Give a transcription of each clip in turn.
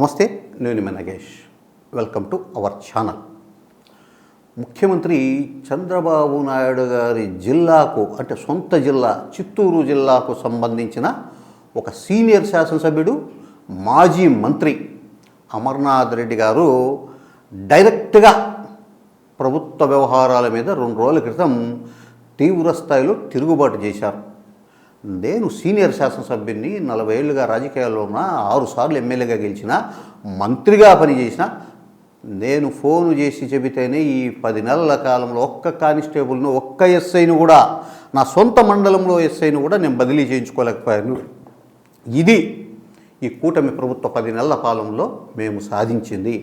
నమస్తే నేను మీ Nagesh. Welcome to our channel ముఖ్యమంత్రి చంద్రబాబు నాయుడు గారి జిల్లాకు అంటే సొంత జిల్లా చిత్తూరు జిల్లాకు సంబంధించిన ఒక సీనియర్ శాసనసభ్యుడు మాజీ మంత్రి అమర్నాథ్ రెడ్డి గారు డైరెక్ట్గా ప్రభుత్వ వ్యవహారాల మీద రెండు రోజుల క్రితం తీవ్ర స్థాయిలో తిరుగుబాటు చేశారు. నేను సీనియర్ శాసనసభ్యుని నలభై ఏళ్ళుగా రాజకీయాల్లో ఉన్న ఆరుసార్లు ఎమ్మెల్యేగా గెలిచిన మంత్రిగా పనిచేసిన నేను ఫోను చేసి చెబితేనే ఈ పది నెలల కాలంలో ఒక్క కానిస్టేబుల్ను ఒక్క ఎస్ఐను కూడా నా సొంత మండలంలో ఎస్ఐను కూడా నేను బదిలీ చేయించుకోలేకపోయాను. ఇది ఈ కూటమి ప్రభుత్వ పది నెలల కాలంలో మేము సాధించింది.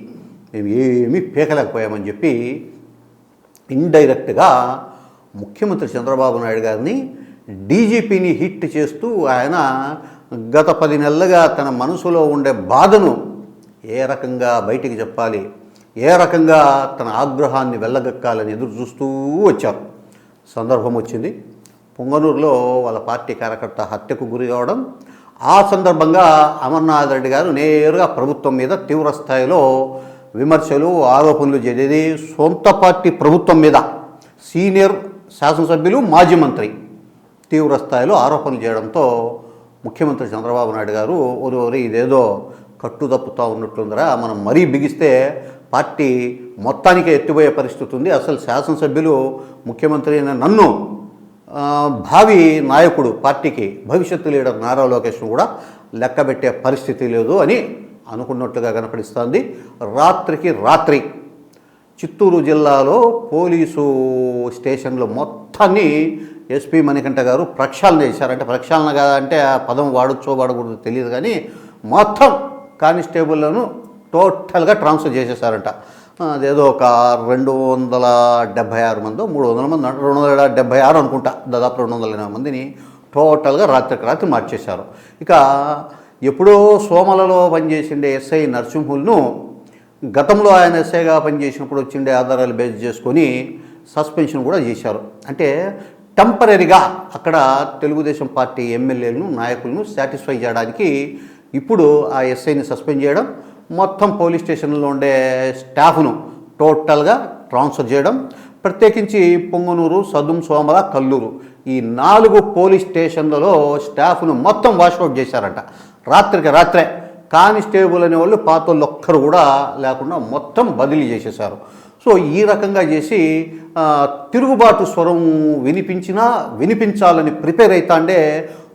మేము ఏమీ పీకలేకపోయామని చెప్పి ఇండైరెక్ట్గా ముఖ్యమంత్రి చంద్రబాబు నాయుడు గారిని డీజీపీని హిట్ చేస్తూ ఆయన గత పది నెలలుగా తన మనసులో ఉండే బాధను ఏ రకంగా బయటికి చెప్పాలి? ఏ రకంగా తన ఆగ్రహాన్ని వెళ్ళగక్కాలని ఎదురు చూస్తూ వచ్చారు? సందర్భం వచ్చింది. పొంగనూరులో వాళ్ళ పార్టీ కార్యకర్త హత్యకు గురి కావడం ఆ సందర్భంగా అమర్నాథ్ రెడ్డి గారు నేరుగా ప్రభుత్వం మీద తీవ్ర స్థాయిలో విమర్శలు ఆరోపణలు చేసేది సొంత పార్టీ ప్రభుత్వం మీద సీనియర్ శాసనసభ్యులు మాజీ మంత్రి తీవ్ర స్థాయిలో ఆరోపణలు చేయడంతో ముఖ్యమంత్రి చంద్రబాబు నాయుడు గారు ఓరి ఓరి ఇదేదో కట్టుదప్పుతా ఉన్నట్లుందిరా మనం మరీ బిగిస్తే పార్టీ మొత్తానికే ఎత్తిపోయే పరిస్థితి ఉంది. అసలు శాసనసభ్యులు ముఖ్యమంత్రి అయిన నన్ను భావి నాయకుడు పార్టీకి భవిష్యత్తు లీడర్ నారా లోకేష్ను కూడా లెక్కబెట్టే పరిస్థితి లేదు అని అనుకున్నట్టుగా కనపడిస్తోంది. రాత్రికి రాత్రి చిత్తూరు జిల్లాలో పోలీసు స్టేషన్లో మొత్తం మొత్తాన్ని ఎస్పీ మణికంఠ గారు ప్రక్షాళన చేశారంటే ప్రక్షాళన కాదంటే ఆ పదం వాడొచ్చో వాడకూడదు తెలియదు కానీ మొత్తం కానిస్టేబుల్లను టోటల్గా ట్రాన్స్ఫర్ చేసేసారంట అదేదో ఒక రెండు వందల డెబ్భై ఆరు మంది మూడు వందల మంది రెండు వందల డెబ్భై ఆరు అనుకుంటా. దాదాపు రెండు వందల ఎనభై మందిని టోటల్గా రాత్రికి రాత్రి మార్చేశారు. ఇక ఎప్పుడో సోమలలో పనిచేసిండే ఎస్ఐ నరసింహుల్ను గతంలో ఆయన ఎస్ఐగా పనిచేసినప్పుడు వచ్చిండే ఆధారాలు బేస్ చేసుకొని సస్పెన్షన్ కూడా చేశారు. అంటే టెంపరీగా అక్కడ తెలుగుదేశం పార్టీ ఎమ్మెల్యేలను నాయకులను సాటిస్ఫై చేయడానికి ఇప్పుడు ఆ ఎస్ఐని సస్పెండ్ చేయడం మొత్తం పోలీస్ స్టేషన్లో ఉండే స్టాఫ్ను టోటల్గా ట్రాన్స్ఫర్ చేయడం ప్రత్యేకించి పొంగనూరు సదుం సోమల కల్లూరు ఈ నాలుగు పోలీస్ స్టేషన్లలో స్టాఫ్ను మొత్తం వాష్అవుట్ చేశారంట. రాత్రికి రాత్రే కానిస్టేబుల్ అనేవాళ్ళు పాతోళ్ళు ఒక్కరు కూడా లేకుండా మొత్తం బదిలీ చేసేశారు. సో ఈ రకంగా చేసి తిరుగుబాటు స్వరం వినిపించినా వినిపించాలని ప్రిపేర్ అవుతాండే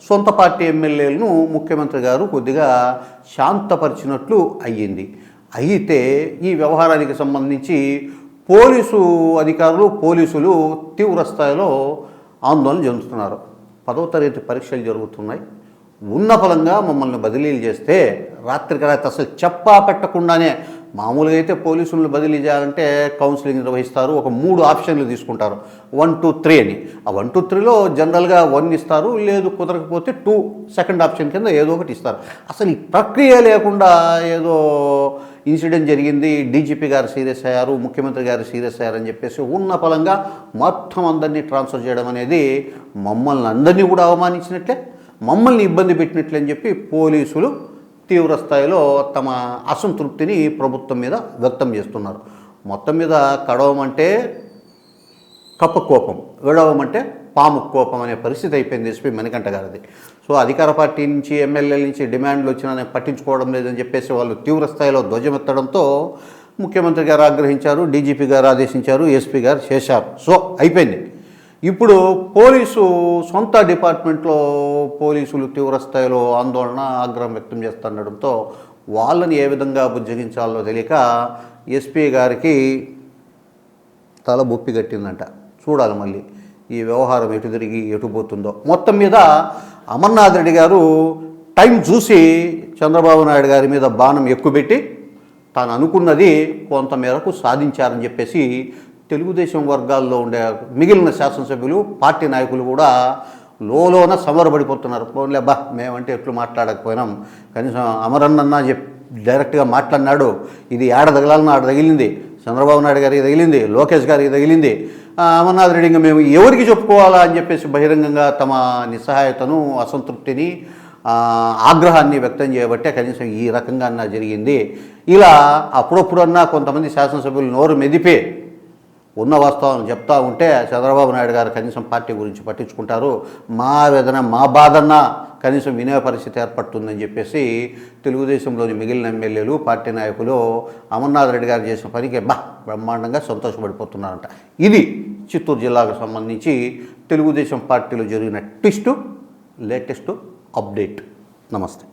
సొంత పార్టీ ఎమ్మెల్యేలను ముఖ్యమంత్రి గారు కొద్దిగా శాంతపరిచినట్లు అయ్యింది. అయితే ఈ వ్యవహారానికి సంబంధించి పోలీసు అధికారులు పోలీసులు తీవ్ర స్థాయిలో ఆందోళన చెందుతున్నారు. పదవ తరగతి పరీక్షలు జరుగుతున్నాయి. ఉన్న ఫలంగా మమ్మల్ని బదిలీలు చేస్తే రాత్రికి రాత్రి అసలు చెప్పా పెట్టకుండానే మామూలుగా అయితే పోలీసులను బదిలీ చేయాలంటే కౌన్సిలింగ్ నిర్వహిస్తారు. ఒక మూడు ఆప్షన్లు తీసుకుంటారు. వన్ టూ త్రీ అని. ఆ వన్ టూ త్రీలో జనరల్గా వన్ ఇస్తారు లేదు కుదరకపోతే టూ సెకండ్ ఆప్షన్ కింద ఏదో ఒకటి ఇస్తారు. అసలు ఈ ప్రక్రియ లేకుండా ఏదో ఇన్సిడెంట్ జరిగింది డీజీపీ గారు సీరియస్ అయ్యారు ముఖ్యమంత్రి గారు సీరియస్ అయ్యారని చెప్పేసి ఉన్న ఫలంగా మొత్తం అందరినీ ట్రాన్స్ఫర్ చేయడం అనేది మమ్మల్ని అందరినీ కూడా అవమానించినట్లే మమ్మల్ని ఇబ్బంది పెట్టినట్లే అని చెప్పి పోలీసులు తీవ్ర స్థాయిలో తమ అసంతృప్తిని ప్రభుత్వం మీద వ్యక్తం చేస్తున్నారు. మొత్తం మీద కడవమంటే కప్ప కోపం విడవమంటే పాము కోపం అనే పరిస్థితి అయిపోయింది ఎస్పీ మణికంఠ గారిది. సో అధికార పార్టీ నుంచి ఎమ్మెల్యేల నుంచి డిమాండ్లు వచ్చినా నేను పట్టించుకోవడం లేదని చెప్పేసి వాళ్ళు తీవ్ర స్థాయిలో ధ్వజమెత్తడంతో ముఖ్యమంత్రి గారు ఆగ్రహించారు డీజీపీ గారు ఆదేశించారు ఎస్పీ గారు చేశారు. సో అయిపోయింది. ఇప్పుడు పోలీసు సొంత డిపార్ట్మెంట్లో పోలీసులు తీవ్రస్థాయిలో ఆందోళన ఆగ్రహం వ్యక్తం చేస్తుండడంతో వాళ్ళని ఏ విధంగా బుజ్జగించాలో తెలియక ఎస్పీ గారికి తల బొప్పి కట్టిందంట. చూడాలి మళ్ళీ ఈ వ్యవహారం ఎటు తిరిగి ఎటు పోతుందో. మొత్తం మీద అమర్నాథ్ రెడ్డి గారు టైం చూసి చంద్రబాబు నాయుడు గారి మీద బాణం ఎక్కుపెట్టి తాను అనుకున్నది కొంత మేరకు సాధించారని చెప్పేసి తెలుగుదేశం వర్గాల్లో ఉండే మిగిలిన శాసనసభ్యులు పార్టీ నాయకులు కూడా లోలోన సమరపడిపోతున్నారు పోన్లే బా మేమంటే ఎట్లు మాట్లాడకపోయినాం. కనీసం అమరన్నన్నా చెప్ డైరెక్ట్గా మాట్లాడినాడు. ఇది ఏడ తగలాలన్నా ఆడ తగిలింది. చంద్రబాబు నాయుడు గారికి తగిలింది. లోకేష్ గారికి తగిలింది. అమర్నాథ్ రెడ్డి ఇంకా మేము ఎవరికి చెప్పుకోవాలా అని చెప్పేసి బహిరంగంగా తమ నిస్సహాయతను అసంతృప్తిని ఆగ్రహాన్ని వ్యక్తం చేయబట్టే కనీసం ఈ రకంగా అన్నా జరిగింది. ఇలా అప్పుడప్పుడన్నా కొంతమంది శాసనసభ్యులు నోరు మెదిపే ఉన్న వాస్తవాలను చెప్తా ఉంటే చంద్రబాబు నాయుడు గారు కనీసం పార్టీ గురించి పట్టించుకుంటారు. మా వేదన మా బాధన్న కనీసం వినే పరిస్థితి ఏర్పడుతుందని చెప్పేసి తెలుగుదేశంలోని మిగిలిన ఎమ్మెల్యేలు పార్టీ నాయకులు అమర్నాథ్ రెడ్డి గారు చేసిన పనికి బా బ్రహ్మాండంగా సంతోషపడిపోతున్నారంట. ఇది చిత్తూరు జిల్లాకు సంబంధించి తెలుగుదేశం పార్టీలో జరిగిన ట్విస్టు లేటెస్ట్ అప్డేట్. నమస్తే.